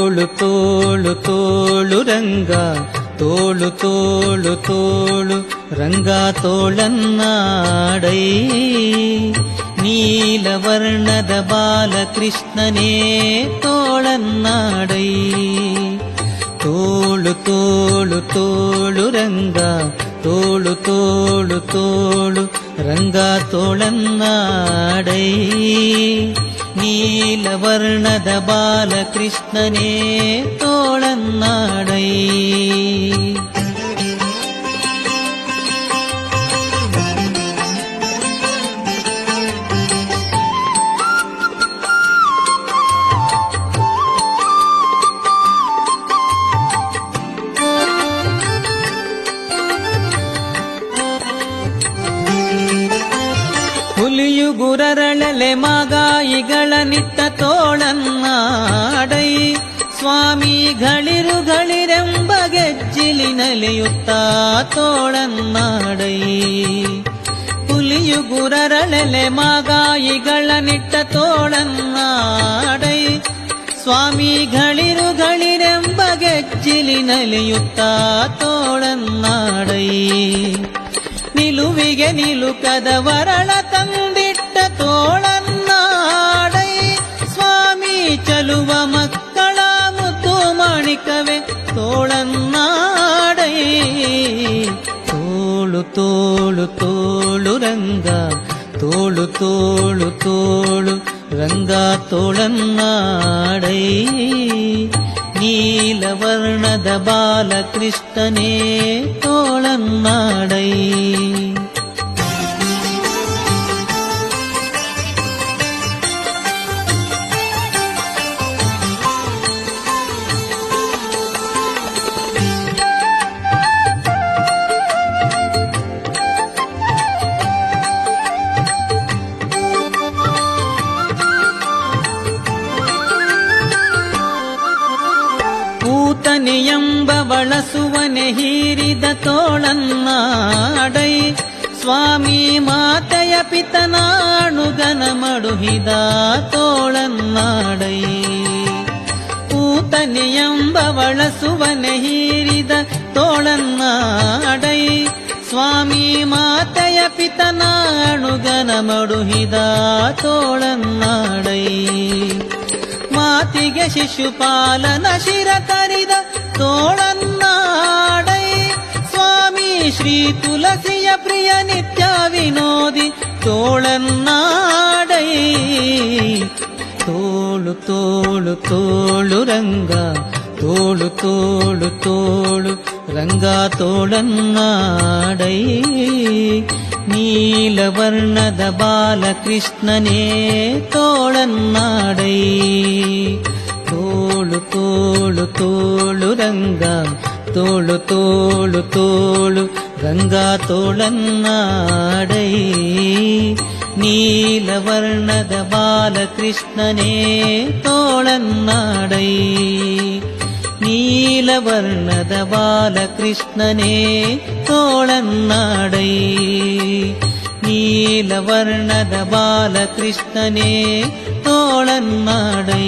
తోళు తోళు తోళు రంగా తోళు తోళు తోళు రంగా తోళన్నాడై. నీలవర్ణద బాలకృష్ణనే తోళన్నాడై. తోళు తోళు తోళు రంగా తోళు తోళు తోళు రంగా తోళన్నాడై. നീലവർണത ബാലകൃഷ്ണനെ തോളന്നാടൈ புலியுகுரளலே மகா ಮಾಗಾಯಿಗಳ ನಿತ್ತ ತೋಳನ್ನಾಡೈ, ಸ್ವಾಮಿಗಳಿರುಗಳಿರೆಂಬ ಗೆಜ್ಜಿಲಿನಲೆಯುತ್ತ ತೋಳನ್ನಾಡೈ. ಹುಲಿಯು ಗುರರಳೆಲೆ ಮಾಗಾಯಿಗಳ ನಿಟ್ಟ ತೋಳನ್ನಾಡೈ, ಸ್ವಾಮಿಗಳಿರುಗಳಿರೆಂಬ ಗೆಜ್ಜಿಲಿನಲೆಯುತ್ತ ತೋಳನ್ನಾಡೈ. ನಿಲುವಿಗೆ ನಿಲುಕದ ವರಳ ತಂದಿಟ್ಟ ತೋಳನ್ನಾಡೈ తోళు తోళు రంగా తోళు తోళు తోళు రంగా తోళన్నాడై నీలవర్ణద బాలకృష్ణనే తోళన్నాడై ಪೂತನೆಯೆಂಬ ಬಳಸುವನೆ ಹೀರಿದ ತೋಳನ್ನಾಡೈ. ಸ್ವಾಮಿ ಮಾತೆಯ ಪಿತನಾಣುಗನ ಮಡುಹಿದ ತೋಳನ್ನಾಡೈ. ಪೂತನೆಯೆಂಬ ಬಳಸುವನೆ ಹೀರಿದ ತೋಳನ್ನಾಡೈ. ಸ್ವಾಮಿ ಮಾತೆಯ ಪಿತನಾಣುಗನ ಮಡುಹಿದ ತೋಳನ್ನಾಡೈ. ಮಾತಿಗೆ ಶಿಶುಪಾಲನ ಶಿರ ತರಿದ ತೋಳನ್ನಾಡೈ ಸ್ವಾಮಿ ಶ್ರೀ ತುಳಸಿಯ ಪ್ರಿಯ ನಿತ್ಯ ವಿನೋದಿ ತೋಳನ್ನಾಡೈ ತೋಳು ತೋಳು ತೋಳು ರಂಗ நீலவர்ணத பாலகிருஷ்ணனே தோழன் நாடை தோழு தோழு தோழு ரங்கா தோழு தோழு தோழு கங்கா தோழன் நாடை நீலவர்ணத பாலகிருஷ்ணனே தோழன் நாடை நீலவர்ணத பாலகிருஷ்ணனே தோழன் நாடை நீலவர்ணத பாலகிருஷ்ணனே தோழன் நாடை